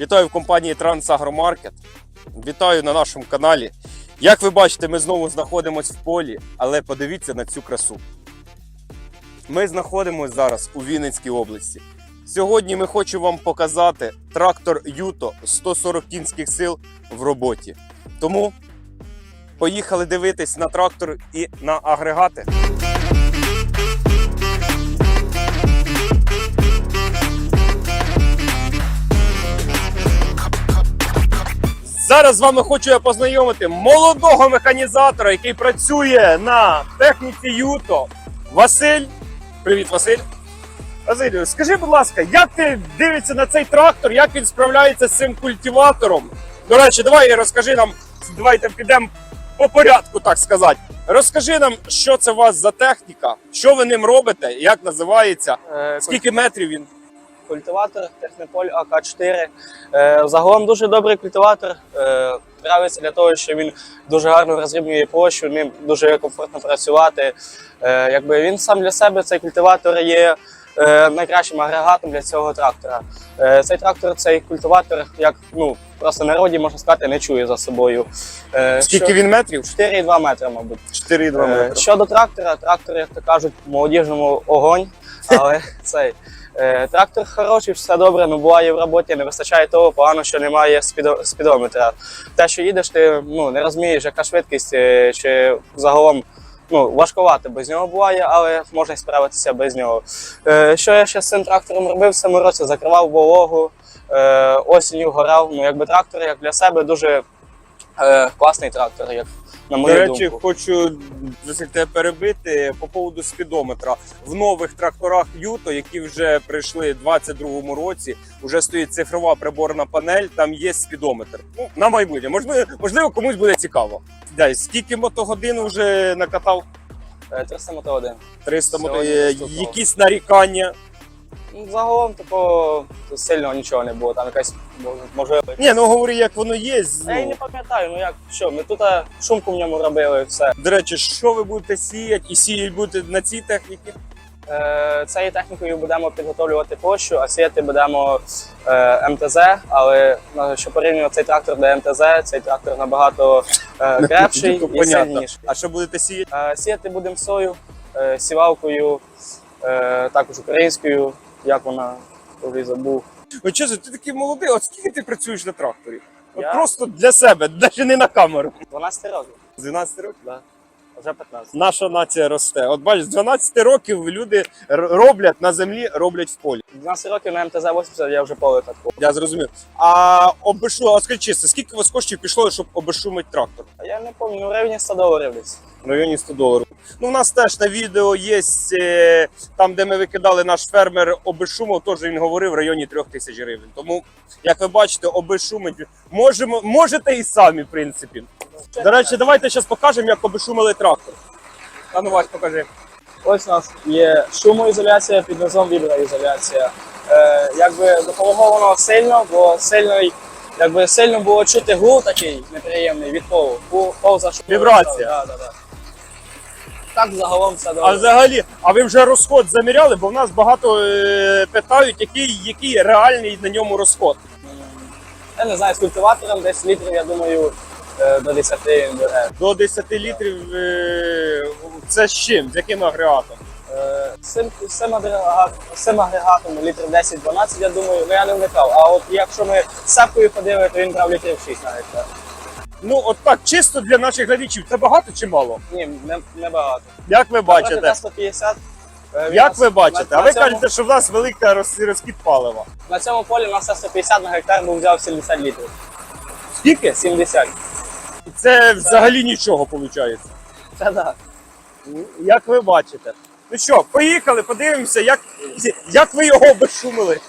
Вітаю в компанії Трансагромаркет. Вітаю на нашому каналі. Як ви бачите, ми знову знаходимося в полі, але подивіться на цю красу. Ми знаходимося зараз у Вінницькій області. Сьогодні ми хочемо вам показати трактор Юто 140 кінських сил в роботі. Тому поїхали дивитись на трактор і на агрегати. Зараз з вами хочу я познайомити молодого механізатора, який працює на техніці Юто. Василь. Привіт, Василь. Василю, скажи, будь ласка, як ти дивишся на цей трактор, як він справляється з цим культиватором? До речі, давай розкажи нам, давайте підемо по порядку, так сказати. Розкажи нам, що це у вас за техніка, що ви ним робите, як називається, Е, скільки метрів він. Культиватор Технополь АК4. Е, Загалом дуже добрий культиватор. Е, Нравиться для того, що він дуже гарно розрібнює площу, ним дуже комфортно працювати. Е, Якби він сам для себе цей культиватор є найкращим агрегатом для цього трактора. Е, Цей трактор, цей культиватор, як ну просто народі можна сказати, не чує за собою. Е, Скільки що- він метрів? 4,2 метри, мабуть. 4,2 Е, метри. Щодо трактора, трактор, як то кажуть, в молодіжному огонь, але цей е, трактор хороший, все добре, але буває в роботі, не вистачає того, погано, що немає спідометра. Те, що їдеш, ти ну, не розумієш, яка швидкість, е, чи загалом ну, важкувато без нього буває, але можна справитися без нього. Е, що я ще з цим трактором робив в цьому році? Закривав вологу, е, осінню горав. Ну, якби трактор, як для себе, дуже е, класний трактор, як на До речі, думку. хочу Василь, тебе перебити по поводу спідометра. В нових тракторах Юто, які вже прийшли в 22-му році, вже стоїть цифрова приборна панель, там є спідометр. Ну, на майбутнє. Можливо, можливо, комусь буде цікаво. Дай, скільки мотогодин вже накатав? Е, 300 мотогодин. 300 мото... Сьогодні е. Якісь нарікання. Ну, Загалом такого сильного нічого не було. Там якась може. Ні, ну говори, як воно є. Я і не пам'ятаю, ну як що, ми тут е, шумку в ньому робили, все. до речі, що ви будете сіяти і сіяти будете на цій техніці? Е, цією технікою будемо підготовлювати площу, а сіяти будемо е, МТЗ, але е, що порівнювати цей трактор до МТЗ, цей трактор набагато е, крепший Ну, і сильніший. А що будете сіяти? Сіяти будемо сою, сівалкою, також українською, як вона вже забув. От чесно, ти такий молодий, от скільки ти працюєш на тракторі? От Я? просто для себе, навіть не на камеру. 12 років, 12 років? да. Вже 15. Наша нація росте. От бачиш, з 12 років люди роблять на землі, роблять в полі. 12 років на МТЗ 80 я вже поле таку. Я зрозумів. А обешу, а скажи чесно, скільки у вас коштів пішло, щоб обешумити трактор? А я не пам'ятаю, ну в районі 100 доларів десь. В районі 100 доларів. Ну, у нас теж на відео є е, там, де ми викидали наш фермер обешумов, теж він говорив в районі 3 тисяч гривень. Тому, як ви бачите, обешумить можемо, можете і самі, в принципі. До речі, давайте зараз покажемо, як обешумили трактор. А ну Вась, покажи. Ось у нас є шумоізоляція, під низом віброізоляція. Е, якби допомогло воно сильно, бо сильний, якби сильно було чути гул такий неприємний від полу. Пол, зашумів. Вібрація. Да, да, да. Так загалом все добре. А взагалі, а ви вже розход заміряли? Бо в нас багато е, питають, який, який реальний на ньому розход. Я не знаю, з культиватором десь літрів, я думаю, до 10 він. До 10 літрів е, це з чим? З яким агрегатом? Е, цим, з цим агрегатом літрів 10-12, я думаю, ну я не вникав. А от якщо ми сапкою ходили, то він брав літрів 6 навіть. так. Ну, от так, чисто для наших глядачів, це багато чи мало? Ні, не, не багато. Як ви бачите? Т-150. е, Як ви бачите? на- А ви цьому- кажете, що в нас велика роз- палива. На цьому полі у нас Т-150 на гектар був взяв 70 літрів. Скільки? 70. Це взагалі нічого виходить. Це так. Як ви бачите? Ну що, поїхали, подивимося, як, як ви його обешумили.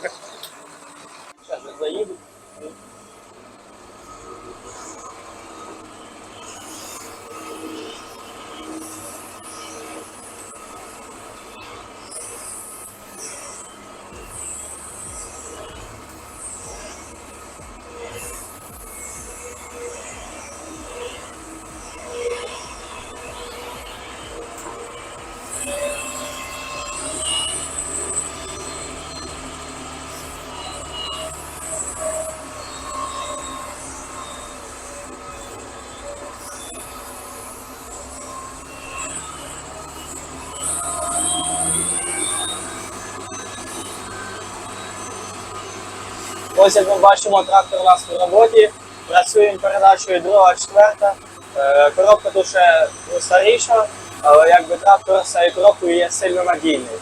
Ось як ми бачимо, трактор у нас в роботі. Працюємо передачею друга, четверта. Е, Коробка ще старіша, але якби трактор з цією коробкою є сильно надійний.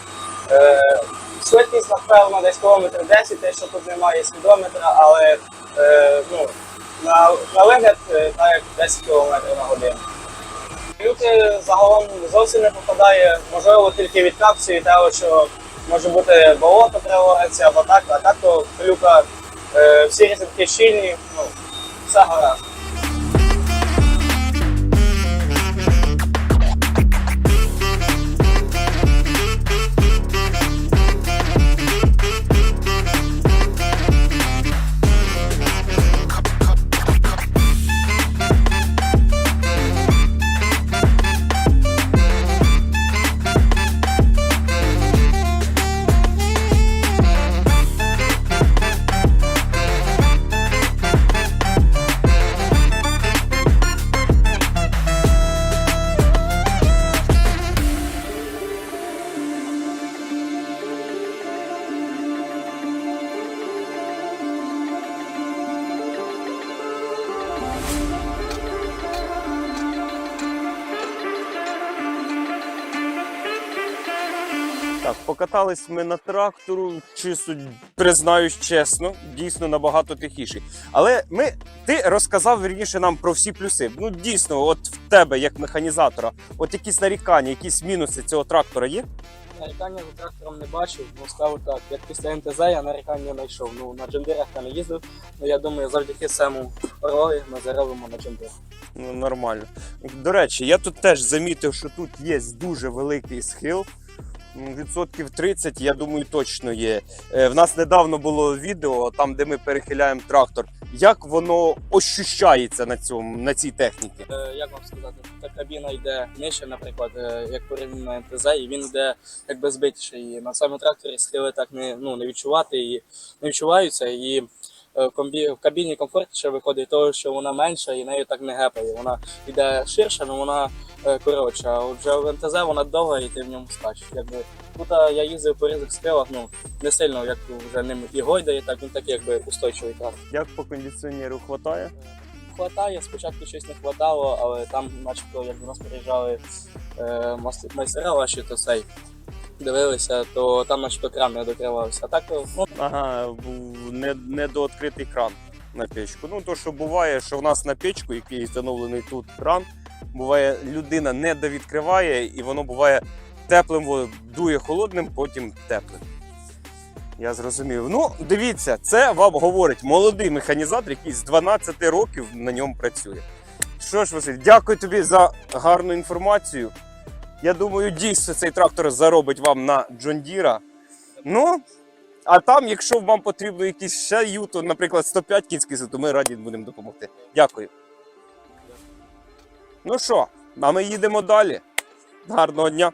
Е, Швидкість, напевно, десь кілометр 10, те, що тут немає спідометра, але е, ну, на, на вигляд так як 10 км на годину. Люки загалом зовсім не попадає, можливо, тільки від капсі і того, що може бути болото при або так, а так то люка всі різинки щільні, ну, все гаразд. Так, покатались ми на трактору, чисто признаюсь чесно, дійсно набагато тихіший. Але ми, ти розказав вірніше нам про всі плюси. Ну дійсно, от в тебе, як механізатора, от якісь нарікання, якісь мінуси цього трактора є? Нарікання за трактором не бачив, ну скажу так, як після НТЗ я нарікань не знайшов. Ну на джембірах я не їздив, ну я думаю, завдяки цьому роги ми заробимо на джембір. Ну, нормально. До речі, я тут теж замітив, що тут є дуже великий схил. Відсотків 30, я думаю, точно є. Е, В нас недавно було відео, там, де ми перехиляємо трактор. Як воно ощущається на цьому, на цій техніці? Е, як вам сказати, та кабіна йде нижче, наприклад, е, як порівняно НТЗ, і він йде якби збитіший. І на цьому тракторі схили так не, ну, не відчувати і не відчуваються. І в комбі, в кабіні комфортніше виходить того, що вона менша і нею так не гепає. Вона йде ширша, але вона е, коротша. А от вже в НТЗ вона довга і ти в ньому скачеш. Якби тут я їздив по різних схилах, ну не сильно як вже ним і гойдає, так він такий якби устойчивий трактор. Як по кондиціонеру хватає? Хватає, спочатку щось не хватало, але там, начебто, як до нас приїжджали е, майстера ваші, то цей дивилися, то там начебто кран не докривався. Так, ну, Ага, був не, недооткритий кран на печку. Ну, то, що буває, що в нас на печку, який встановлений тут кран, буває, людина не довідкриває, і воно буває теплим, во- дує холодним, потім теплим. Я зрозумів. Ну, дивіться, це вам говорить молодий механізатор, який з 12 років на ньому працює. Що ж, Василь, дякую тобі за гарну інформацію. Я думаю, дійсно цей трактор заробить вам на Джондіра. Ну, а там, якщо вам потрібно якісь ще юто, наприклад, 105 кінських то ми раді будемо допомогти. Дякую. Ну що, а ми їдемо далі. Гарного дня.